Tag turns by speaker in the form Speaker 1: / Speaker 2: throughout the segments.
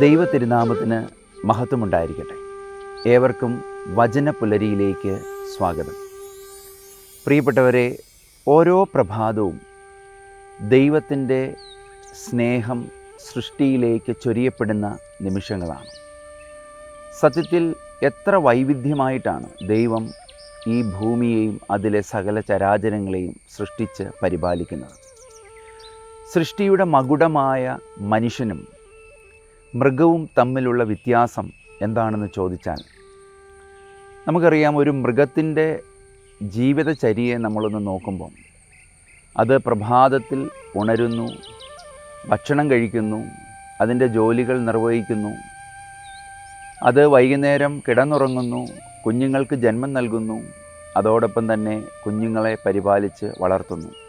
Speaker 1: ദൈവ തിരുനാമത്തിന് മഹത്വമുണ്ടായിരിക്കട്ടെ. ഏവർക്കും വചന പുലരിയിലേക്ക് സ്വാഗതം. പ്രിയപ്പെട്ടവരെ ഓരോ പ്രഭാതവും ദൈവത്തിന്റെ സ്നേഹം സൃഷ്ടിയിലേക്ക് ചൊരിയപ്പെടുന്ന നിമിഷങ്ങളാണ്. സത്യത്തിൽ എത്ര വൈവിധ്യമായിട്ടാണ് ദൈവം ഈ ഭൂമിയെയും അതിലെ സകല ചരാചരങ്ങളെയും സൃഷ്ടിച്ച് പരിപാലിക്കുന്നത്. സൃഷ്ടിയുടെ മകുടമായ മനുഷ്യനും മൃഗവും തമ്മിലുള്ള വ്യത്യാസം എന്താണെന്ന് ചോദിച്ചാൽ നമുക്കറിയാം ഒരു മൃഗത്തിന്റെ ജീവിതചര്യയെ നമ്മളൊന്ന് നോക്കുമ്പം അത് പ്രഭാതത്തിൽ ഉണരുന്നു ഭക്ഷണം കഴിക്കുന്നു അതിന്റെ ജോലികൾ നിർവഹിക്കുന്നു അത് വൈകുന്നേരം കിടന്നുറങ്ങുന്നു കുഞ്ഞുങ്ങൾക്ക് ജന്മം നൽകുന്നു അതോടൊപ്പം തന്നെ കുഞ്ഞുങ്ങളെ പരിപാലിച്ച് വളർത്തുന്നു.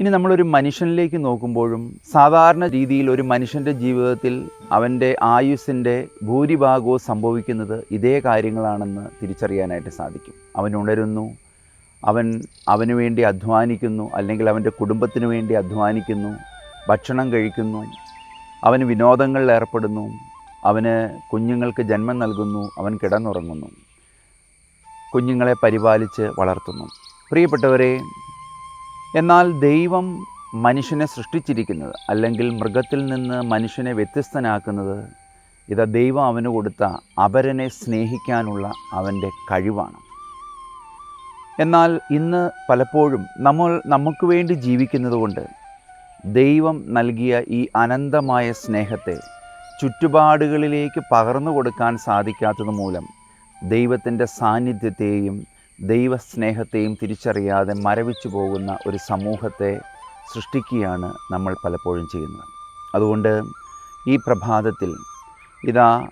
Speaker 1: ഇനി നമ്മളൊരു മനുഷ്യനിലേക്ക് നോക്കുമ്പോഴും സാധാരണ രീതിയിൽ ഒരു മനുഷ്യന്റെ ജീവിതത്തിൽ അവന്റെ ആയുസ്സിന്റെ ഭൂരിഭാഗവും സംഭവിക്കുന്നത് ഇതേ കാര്യങ്ങളാണെന്ന് തിരിച്ചറിയാനായിട്ട് സാധിക്കും. അവൻ ഉണരുന്നു. അവൻ അവന് വേണ്ടി അധ്വാനിക്കുന്നു. അല്ലെങ്കിൽ അവന്റെ കുടുംബത്തിന് വേണ്ടി അധ്വാനിക്കുന്നു. ഭക്ഷണം കഴിക്കുന്നു. അവന് വിനോദങ്ങളിൽ ഏർപ്പെടുന്നു. അവന് കുഞ്ഞുങ്ങൾക്ക് ജന്മം നൽകുന്നു. അവൻ കിടന്നുറങ്ങുന്നു. കുഞ്ഞുങ്ങളെ പരിപാലിച്ച് വളർത്തുന്നു. പ്രിയപ്പെട്ടവരെ എന്നാൽ ദൈവം മനുഷ്യനെ സൃഷ്ടിച്ചിരിക്കുന്നത് അല്ലെങ്കിൽ മൃഗത്തിൽ നിന്ന് മനുഷ്യനെ വ്യത്യസ്തനാക്കുന്നത് ഇത് ദൈവം അവന് കൊടുത്ത അപരനെ സ്നേഹിക്കാനുള്ള അവന്റെ കഴിവാണ്. എന്നാൽ ഇന്ന് പലപ്പോഴും നമ്മൾ നമുക്ക് വേണ്ടി ജീവിക്കുന്നത് കൊണ്ട് ദൈവം നൽകിയ ഈ അനന്തമായ സ്നേഹത്തെ ചുറ്റുപാടുകളിലേക്ക് പകർന്നു കൊടുക്കാൻ സാധിക്കാത്തത് മൂലം ദൈവത്തിന്റെ സാന്നിധ്യത്തെയും ദൈവസ്നേഹത്തെയും തിരിച്ചറിയാതെ മരവിച്ചു പോകുന്ന ഒരു സമൂഹത്തെ സൃഷ്ടിക്കുകയാണ് നമ്മൾ പലപ്പോഴും ചെയ്യുന്നത്. അതുകൊണ്ട് ഈ പ്രഭാതത്തിൽ ഇതാ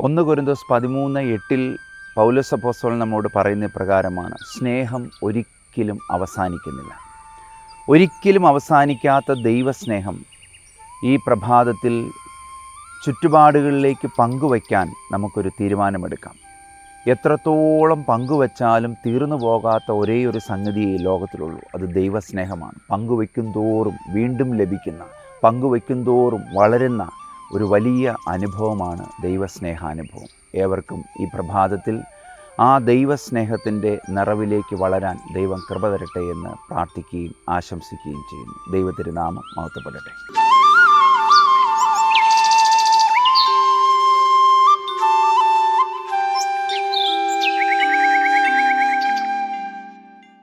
Speaker 1: ഒന്ന് കുരുന്തോസ് പതിമൂന്ന് എട്ടിൽ പൗലസഭോസോൾ നമ്മോട് പറയുന്ന പ്രകാരമാണ് സ്നേഹം ഒരിക്കലും അവസാനിക്കുന്നില്ല. ഒരിക്കലും അവസാനിക്കാത്ത ദൈവസ്നേഹം ഈ പ്രഭാതത്തിൽ ചുറ്റുപാടുകളിലേക്ക് പങ്കുവയ്ക്കാൻ നമുക്കൊരു തീരുമാനമെടുക്കാം. എത്രത്തോളം പങ്കുവച്ചാലും തീർന്നു പോകാത്ത ഒരേ ഒരു ഈ ലോകത്തിലുള്ളൂ. അത് ദൈവസ്നേഹമാണ്. പങ്കുവയ്ക്കും തോറും വീണ്ടും ലഭിക്കുന്ന പങ്കുവയ്ക്കും തോറും വളരുന്ന ഒരു വലിയ അനുഭവമാണ് ദൈവസ്നേഹാനുഭവം. ഏവർക്കും ഈ പ്രഭാതത്തിൽ ആ ദൈവസ്നേഹത്തിന്റെ നിറവിലേക്ക് വളരാൻ ദൈവം കൃപ തരട്ടെ എന്ന് പ്രാർത്ഥിക്കുകയും ആശംസിക്കുകയും ചെയ്യുന്നു. ദൈവത്തിരുനാമം മഹത്വപ്പെടട്ടെ.